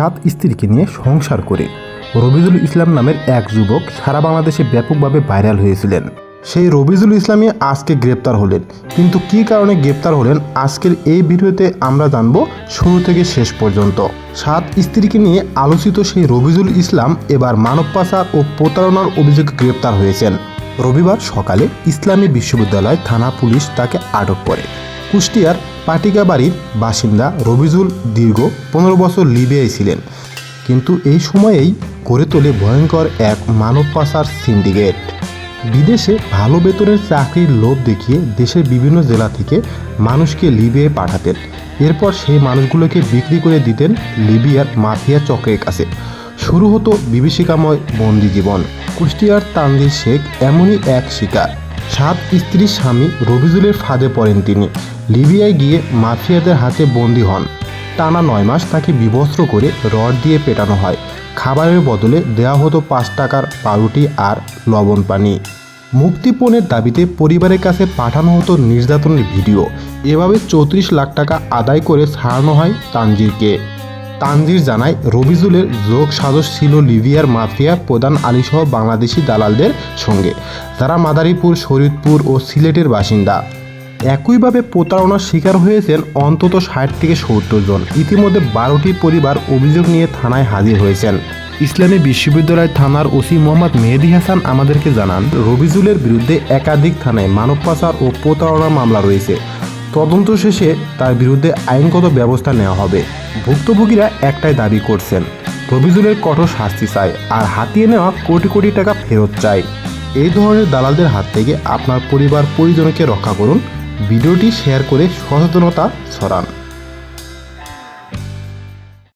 সাত স্ত্রীকে নিয়ে সংসার করে। রবিজুল ইসলাম নামের এক যুবক সারা বাংলাদেশে ব্যাপকভাবে ভাইরাল হয়েছিলেন। সেই রবিজুল ইসলামই আজকে গ্রেপ্তার হলেন। কিন্তু কী কারণে গ্রেপ্তার হলেন আজকের এই ভিডিওতে আমরা জানব শুরু থেকে শেষ পর্যন্ত। সাত স্ত্রীকে নিয়ে আলোচিত সেই রবিজুল ইসলাম এবার মানব পাচার ও প্রতারণার অভিযোগে গ্রেপ্তার হয়েছেন। রবিবার সকালে ইসলামী বিশ্ববিদ্যালয় থানা পুলিশ তাকে আটক করে। কুষ্টিয়ার পাটিকাবাড়ির বাসিন্দা রবিজুল দীর্ঘ পনেরো বছর লিবিয়ায় ছিলেন। কিন্তু এই সময়েই গড়ে তোলে ভয়ঙ্কর এক মানব পাচার সিন্ডিকেট। বিদেশে ভালো বেতনের চাকরির লোভ দেখিয়ে দেশের বিভিন্ন জেলা থেকে মানুষকে লিবিয়ায় পাঠাতেন। এরপর সেই মানুষগুলোকে বিক্রি করে দিতেন লিবিয়ার মাফিয়া চক্রের কাছে। শুরু হতো বিভীষিকাময় বন্দি জীবন কুষ্টিয়ার তানজির শেখ এমনই এক শিকার। সাত স্ত্রীর স্বামী রবিজুলের ফাঁদে পড়েন তিনি। লিবিয়ায় গিয়ে মাফিয়াদের হাতে বন্দী হন। টানা নয় মাস তাকে বিবস্ত্র করে রড দিয়ে পেটানো হয়। খাবারের বদলে দেওয়া হতো পাঁচ টাকার পাউরুটি আর লবণ পানি। মুক্তিপণের দাবিতে পরিবারের কাছে পাঠানো হতো নির্যাতনের ভিডিও। এভাবে চৌত্রিশ লাখ টাকা আদায় করে ছাড়ানো হয় তানজিরকে। তানজির জানায়, রবিজুলের যোগ সাজস ছিল লিবিয়ার মাফিয়া প্রধান আলীসহ বাংলাদেশি দালালদের সঙ্গে। যারা মাদারীপুর, শরীয়তপুর ও সিলেটের বাসিন্দা। একইভাবে প্রতারণার শিকার হয়েছেন অন্তত ষাট থেকে সত্তর জন। ইতিমধ্যে বারোটি পরিবার অভিযোগ নিয়ে থানায় হাজির হয়েছেন। ইসলামী বিশ্ববিদ্যালয় থানার ওসি মোহাম্মদ মেহেদি হাসান আমাদেরকে জানান, রবিজুলের বিরুদ্ধে একাধিক থানায় মানব পাচার ও প্রতারণার মামলা রয়েছে। তদন্ত শেষে তার বিরুদ্ধে আইনগত ব্যবস্থা নেওয়া হবে। ভুক্তভোগীরা একটাই দাবি করছেন রবিজুলের কঠোর শাস্তি চায় আর হাতিয়ে নেওয়া কোটি কোটি টাকা ফেরত চায় এই ধরনের দালালদের হাত থেকে আপনার পরিবার পরিজনকে রক্ষা করুন। ভিডিওটি শেয়ার করে সচেতনতা ছড়ান।